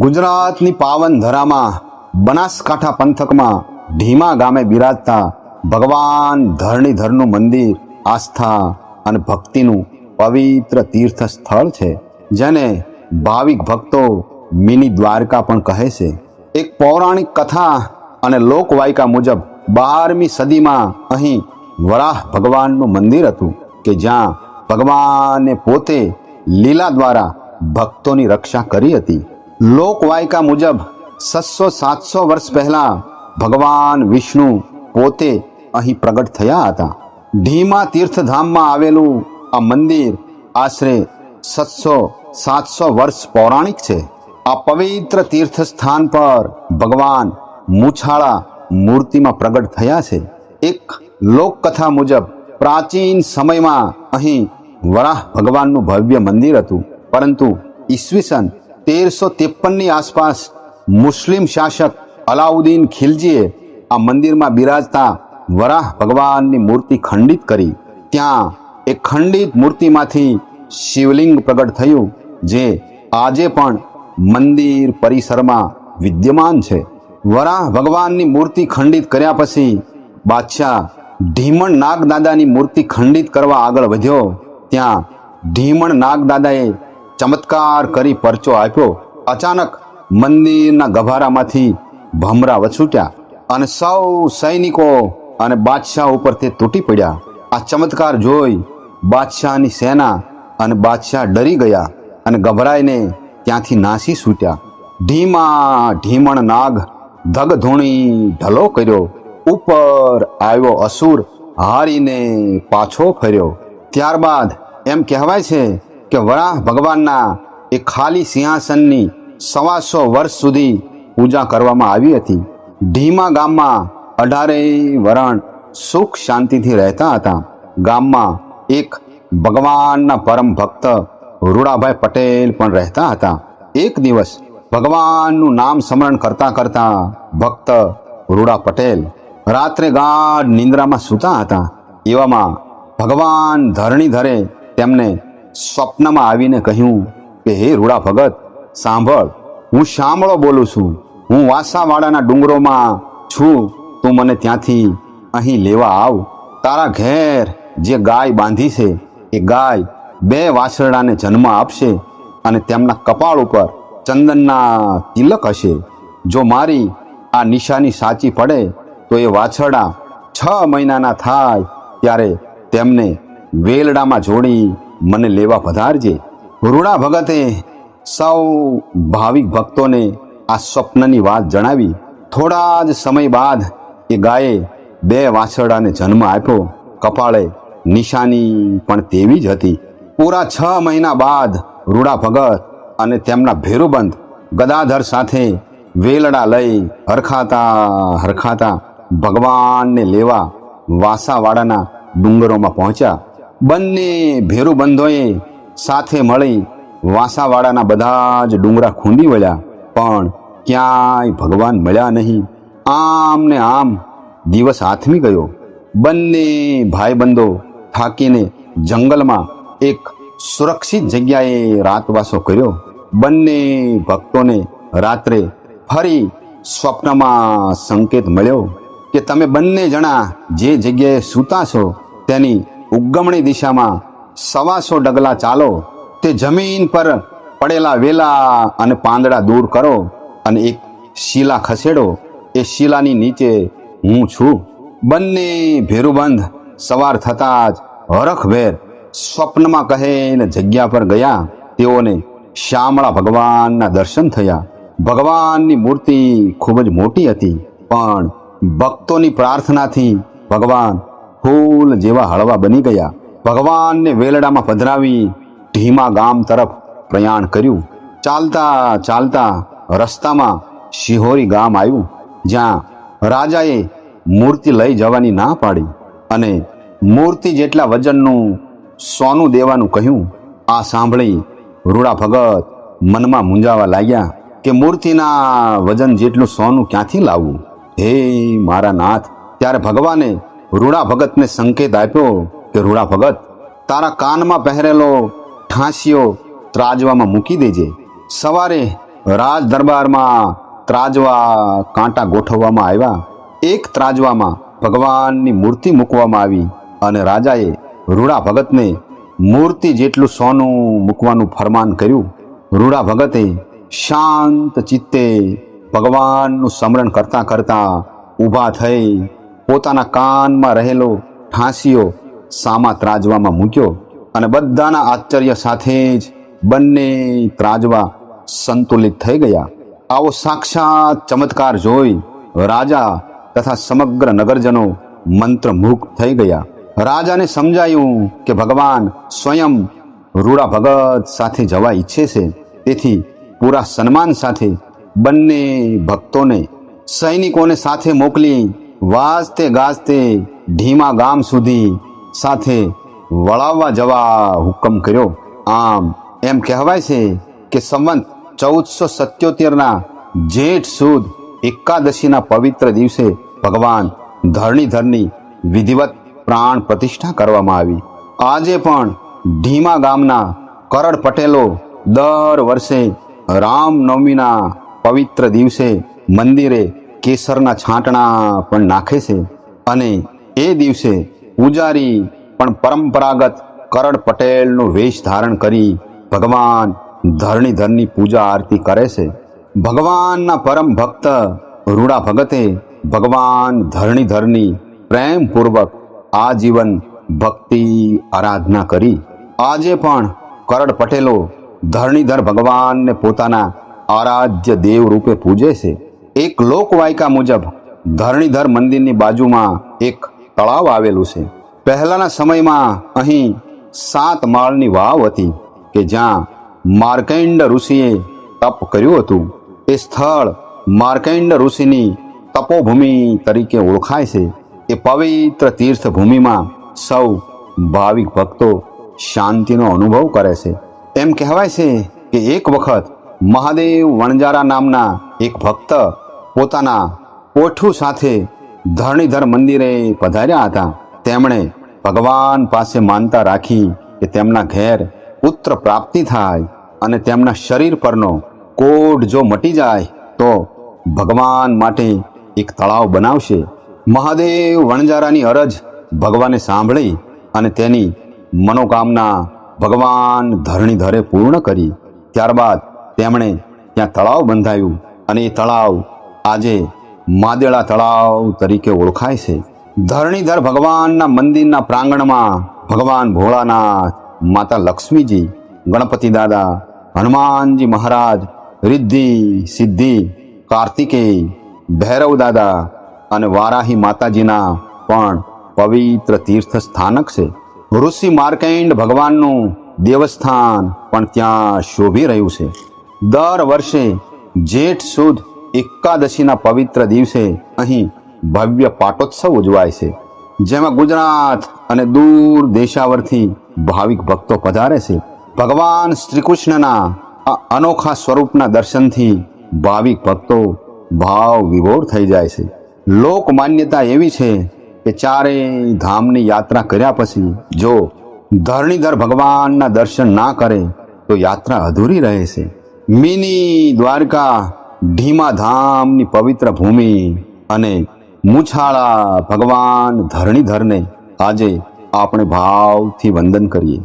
ગુજરાતની પાવન ધરામાં, બનાસકાંઠા પંથકમાં, ઢીમા ગામે બિરાજતા ભગવાન ધરણીધરનું મંદિર, આસ્થા અને ભક્તિનું પવિત્ર તીર્થ સ્થળ છે, જેને ભાવિક ભક્તો મિની દ્વારકા પણ કહે છે. એક પૌરાણિક કથા અને લોકવાયકા મુજબ બારમી સદીમાં અહીં વરાહ ભગવાનનું મંદિર હતું કે જ્યાં ભગવાને પોતે લીલા દ્વારા ભક્તોની રક્ષા કરી હતી. લોકવાયકા મુજબ છસો સાતસો વર્ષ પહેલા ભગવાન વિષ્ણુ પોતે અહીં પ્રગટ થયા હતા. ઢીમા તીર્થધામમાં આવેલું આ મંદિર આશરે સાતસો સાતસો વર્ષ પૌરાણિક છે. આ પવિત્ર તીર્થ સ્થાન પર ભગવાન મૂછાળા મૂર્તિમાં પ્રગટ થયા છે. એક લોકકથા મુજબ પ્રાચીન સમયમાં અહીં વરાહ ભગવાનનું ભવ્ય મંદિર હતું. પરંતુ ઈસવીસન તેરસો ત્રેપનની આસપાસ મુસ્લિમ શાસક અલાઉદ્દીન ખિલજીએ આ મંદિરમાં બિરાજતા વરાહ ભગવાનની મૂર્તિ ખંડિત કરી. ત્યાં એ ખંડિત મૂર્તિમાંથી શિવલિંગ પ્રગટ થયું, જે આજે પણ મંદિર પરિસરમાં વિદ્યમાન છે. વરાહ ભગવાનની મૂર્તિ ખંડિત કર્યા પછી બાદશાહ ઢીમણ નાગદાદાની મૂર્તિ ખંડિત કરવા આગળ વધ્યો. ત્યાં ઢીમણ નાગદાદાએ ચમત્કાર કરી પરચો આપ્યો. અચાનક મંદિરના ગભારામાંથી ભમરા વછૂટ્યા અને સૌ સૈનિકો અને બાદશાહ ઉપર તે તૂટી પડ્યા. આ ચમત્કાર જોઈ બાદશાહની સેના અને બાદશાહ ડરી ગયા અને ગભરાઈને ત્યાંથી નાસી છૂટ્યા. ઢીમા ઢીમણ નાગ ધગધૂણી ઢલો કર્યો. ઉપર આવ્યો અસુર હારીને પાછો ફર્યો. ત્યારબાદ એમ કહેવાય છે કે વરાહ ભગવાનના એ ખાલી સિંહાસનની સવાસો વર્ષ સુધી પૂજા કરવામાં આવી હતી. ઢીમા ગામમાં અઢારેય વરણ સુખ શાંતિથી રહેતા હતા. ગામમાં એક ભગવાનના પરમ ભક્ત રૂડાભાઈ પટેલ પણ રહેતા હતા. એક દિવસ ભગવાનનું નામ સ્મરણ કરતા કરતા ભક્ત રૂડા પટેલ રાત્રે ગાઢ નિંદ્રામાં સૂતા હતા. એવામાં ભગવાન ધરણીધરે તેમને સ્વપ્નમાં આવીને કહ્યું કે, હે રૂડા ભગત, સાંભળ, હું શામળો બોલું છું. હું વાસાવાડાના ડુંગરોમાં છું. તું મને ત્યાંથી અહીં લેવા આવ. તારા ઘેર જે ગાય બાંધી છે, એ ગાય બે વાછરડાને જન્મ આપશે અને તેમના કપાળ ઉપર ચંદનના તિલક હશે. જો મારી આ નિશાની સાચી પડે, તો એ વાછરડા છ મહિનાના થાય ત્યારે તેમને વેલડામાં જોડી મને લેવા પધારજે. રૂડા ભગતે સૌ ભાવિક ભક્તોને આ સ્વપ્નની વાત જણાવી. થોડા જ સમય બાદ એ ગાયે બે વાછરડાને જન્મ આપ્યો. કપાળે નિશાની પણ તેવી જ હતી. પૂરા છ મહિના બાદ રૂડા ભગત અને તેમના ભેરુબંધ ગદાધર સાથે વેલડા લઈ હરખાતા હરખાતા ભગવાનને લેવા વાસાવાડાના ડુંગરોમાં પહોંચ્યા. બંને ભેરુબંધોએ સાથે મળી વાસાવાડાના બધા જ ડુંગરા ખૂંદી વળ્યા. પણ ક્યાંય ભગવાન મળ્યા નહીં. આમ ને આમ દિવસ હાથમી ગયો. બંને ભાઈબંધો થાકીને જંગલમાં એક સુરક્ષિત જગ્યાએ રાતવાસો કર્યો. બંને ભક્તોને રાત્રે ફરી સ્વપ્નમાં સંકેત મળ્યો કે તમે બંને જણા જે જગ્યાએ સૂતા છો તેની ઉગમણી દિશામાં સવાસો ડગલા ચાલો, તે જમીન પર પડેલા વેલા અને પાંદડા દૂર કરો અને એક શીલા ખસેડો, એ શીલાની નીચે હું છું. બંને ભેરુબંધ સવાર થતાં જ હરખભેર સ્વપ્નમાં કહેને જગ્યા પર ગયા. તેઓને શ્યામળા ભગવાનના દર્શન થયા. ભગવાનની મૂર્તિ ખૂબ જ મોટી હતી, પણ ભક્તોની પ્રાર્થનાથી ભગવાન ફૂલ જેવા હળવા બની ગયા. ભગવાનને વેલડામાં પધરાવી ઢીમા ગામ તરફ પ્રયાણ કર્યું. ચાલતા ચાલતા રસ્તામાં શિહોરી ગામ આવ્યું, જ્યાં રાજાએ મૂર્તિ લઈ જવાની ના પાડી અને મૂર્તિ જેટલા વજનનું સોનું દેવાનું કહ્યું. આ સાંભળી રૂડા ભગત મનમાં મૂંઝાવા લાગ્યા કે મૂર્તિના વજન જેટલું સોનું ક્યાંથી લાવવું? હે મારા નાથ, ત્યારે ભગવાને રૂડા ભગતને સંકેત આપ્યો કે રૂડા ભગત, તારા કાનમાં પહેરેલો ઠાંસિયો ત્રાજવામાં મૂકી દેજે. સવારે રાજ દરબારમાં ત્રાજવા કાંટા ગોઠવવામાં આવ્યા. એક ત્રાજવામાં ભગવાનની મૂર્તિ મૂકવામાં આવી અને રાજાએ રૂડા ભગતને મૂર્તિ જેટલું સોનું મૂકવાનું ફરમાન કર્યું. રૂડા ભગતે શાંત ચિત્તે ભગવાનનું સ્મરણ કરતાં કરતાં ઊભા થઈ પોતાના કાનમાં રહેલો ઠાંસીઓ સામા ત્રાજવામાં મૂક્યો અને બધાના આશ્ચર્ય સાથે જ બંને ત્રાજવા સંતુલિત થઈ ગયા. આવો સાક્ષાત ચમત્કાર જોઈ રાજા તથા સમગ્ર નગરજનો મંત્રમુગ્ધ થઈ ગયા. રાજાને સમજાયું કે ભગવાન સ્વયં રૂડા ભગત સાથે જવા ઈચ્છે છે. તેથી પૂરા સન્માન સાથે બંને ભક્તોને સૈનિકોને સાથે મોકલી વાજતે ગાજતે ઢીમા ગામ સુધી સાથે વળાવવા જવા હુકમ કર્યો. આમ એમ કહેવાય છે કે સંવંત ચૌદસો સત્યોતેરના જેઠ સુદ એકાદશીના પવિત્ર દિવસે ભગવાન ધરણીધરની વિધિવત પ્રાણ પ્રતિષ્ઠા કરવામાં આવી. આજે પણ ઢીમા ગામના કરડ પટેલો દર વર્ષે રામનવમીના પવિત્ર દિવસે મંદિરે કેસરના છાંટણા પણ નાખે છે અને એ દિવસે પૂજારી પણ પરંપરાગત કરડ પટેલનું વેશ ધારણ કરી ભગવાન ધરણીધરની પૂજા આરતી કરે છે. ભગવાનના પરમ ભક્ત રૂડા ભગતે ભગવાન ધરણીધરની પ્રેમપૂર્વક આજીવન ભક્તિ આરાધના કરી. આજે પણ કરડ પટેલો ધરણીધર ભગવાનને પોતાના આરાધ્ય દેવ રૂપે પૂજે છે. એક લોકવાયકા મુજબ ધરણીધર મંદિરની બાજુમાં એક તળાવ આવેલું છે. પહેલાના સમયમાં અહીં સાત માળની વાવ હતી કે જ્યાં માર્કંડ ઋષિએ તપ કર્યું હતું. એ સ્થળ માર્કંડ ઋષિની તપોભૂમિ તરીકે ઓળખાય છે. એ પવિત્ર તીર્થભૂમિમાં સૌ ભાવિક ભક્તો શાંતિનો અનુભવ કરે છે. એમ કહેવાય છે કે એક વખત મહાદેવ વણજારા નામના એક ભક્ત પોતાના કોઠું સાથે ધરણીધર મંદિરે પધાર્યા હતા. તેમણે ભગવાન પાસે માનતા રાખી કે તેમના ઘેર પુત્ર પ્રાપ્તિ થાય અને તેમના શરીર પરનો કોઢ જો મટી જાય તો ભગવાન માટે એક તળાવ બનાવશે. મહાદેવ વણજારાની અરજ ભગવાને સાંભળી અને તેની મનોકામના ભગવાન ધરણીધરે પૂર્ણ કરી. ત્યારબાદ તેમણે ત્યાં તળાવ બંધાયું અને એ તળાવ આજે માદેળા તળાવ તરીકે ઓળખાય છે. ધરણીધર ભગવાનના મંદિરના પ્રાંગણમાં ભગવાન ભોળાનાથ, માતા લક્ષ્મીજી, ગણપતિ દાદા, હનુમાનજી મહારાજ, રિદ્ધિ, સિદ્ધિ, કાર્તિકેય, ભૈરવ દાદા અને વારાહી માતાજીના પણ પવિત્ર તીર્થ સ્થાનક છે. ઋષિ માર્કેન્ડ ભગવાનનું દેવસ્થાન પણ ત્યાં શોભી રહ્યું છે. દર વર્ષે જેઠ સુદ એકાદશીના પવિત્ર દિવસે અહીં ભવ્ય પાટોત્સવ ઉજવાય છે, જેમાં ગુજરાત અને દૂર દેશાવરથી ભાવિક ભક્તો પધારે છે. ભગવાન શ્રીકૃષ્ણના આ અનોખા સ્વરૂપના દર્શનથી ભાવિક ભક્તો ભાવ વિભોર થઈ જાય છે. લોક માન્યતા એવી છે કે ચારેય ધામની યાત્રા કર્યા પછી જો ધરણીધર ભગવાનના દર્શન ના કરે, તો યાત્રા અધૂરી રહે છે. મિની દ્વારકા ઢીમા ધામની પવિત્ર ભૂમિ અને મુછાળા ભગવાન ધરણીધરને આજે આપણે ભાવથી વંદન કરીએ.